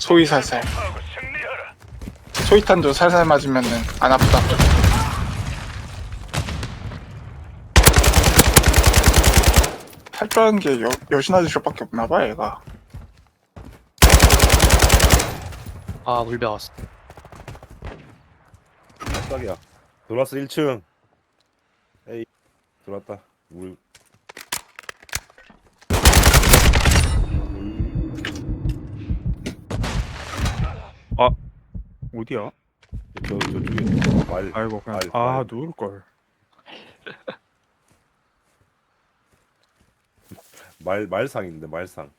소위 살살. 소위탄도 살살 맞으면은 안 아프다. 탈출하는 게 여, 여신 아저씨밖에 없나봐 얘가. 아 물배 왔어 깜짝이야. 들어왔어 1층. 에이 들어왔다. 물. 어디야? 저 저쪽에 말. 아이고 그냥 알, 아 알. 누울 걸. 말 말상인데 말상.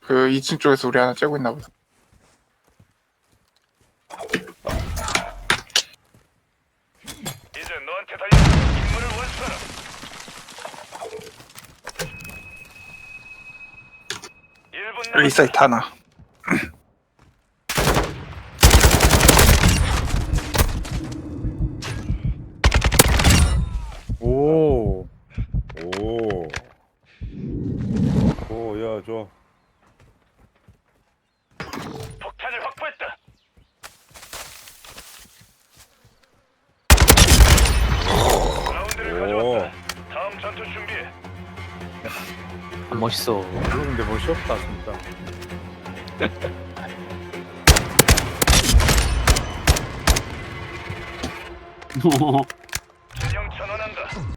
그 2층 쪽에서 우리 하나 째고 있나 보다. 이제 너한테 달린 임무를 완수하라. 일분 남았다. 리사이트 하나. 저. 폭탄을 확보했다. 라운드를 오. 가져왔다. 다음 전투 준비해. 안 아, 멋있어 근데 멋이 없다 진짜.